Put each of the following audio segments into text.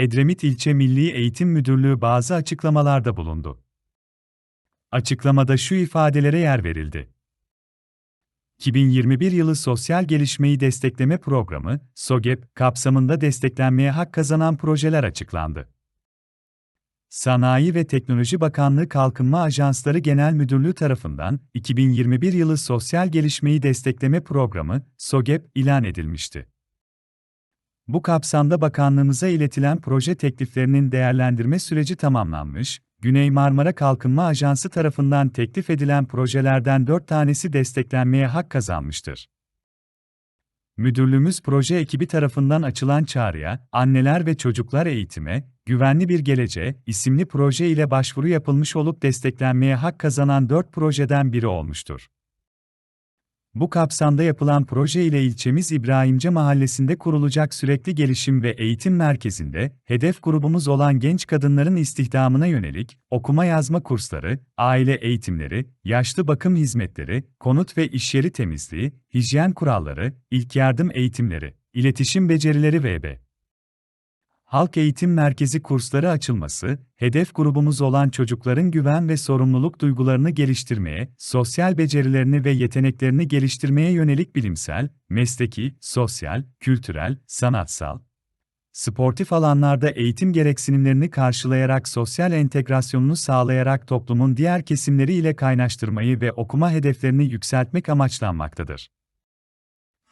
Edremit İlçe Milli Eğitim Müdürlüğü bazı açıklamalarda bulundu. Açıklamada şu ifadelere yer verildi. 2021 yılı Sosyal Gelişmeyi Destekleme Programı, SOGEP, kapsamında desteklenmeye hak kazanan projeler açıklandı. Sanayi ve Teknoloji Bakanlığı Kalkınma Ajansları Genel Müdürlüğü tarafından 2021 yılı Sosyal Gelişmeyi Destekleme Programı, SOGEP, ilan edilmişti. Bu kapsamda bakanlığımıza iletilen proje tekliflerinin değerlendirme süreci tamamlanmış, Güney Marmara Kalkınma Ajansı tarafından teklif edilen projelerden 4 tanesi desteklenmeye hak kazanmıştır. Müdürlüğümüz proje ekibi tarafından açılan çağrıya, Anneler ve Çocuklar Eğitime, Güvenli Bir Geleceğe isimli proje ile başvuru yapılmış olup desteklenmeye hak kazanan 4 projeden biri olmuştur. Bu kapsamda yapılan proje ile ilçemiz İbrahimce Mahallesi'nde kurulacak sürekli gelişim ve eğitim merkezinde, hedef grubumuz olan genç kadınların istihdamına yönelik, okuma yazma kursları, aile eğitimleri, yaşlı bakım hizmetleri, konut ve işyeri temizliği, hijyen kuralları, ilk yardım eğitimleri, iletişim becerileri vb. Halk Eğitim Merkezi kursları açılması, hedef grubumuz olan çocukların güven ve sorumluluk duygularını geliştirmeye, sosyal becerilerini ve yeteneklerini geliştirmeye yönelik bilimsel, mesleki, sosyal, kültürel, sanatsal, sportif alanlarda eğitim gereksinimlerini karşılayarak sosyal entegrasyonunu sağlayarak toplumun diğer kesimleri ile kaynaştırmayı ve okuma hedeflerini yükseltmek amaçlanmaktadır.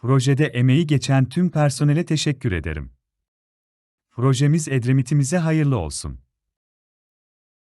Projede emeği geçen tüm personele teşekkür ederim. Projemiz Edremit'imize hayırlı olsun.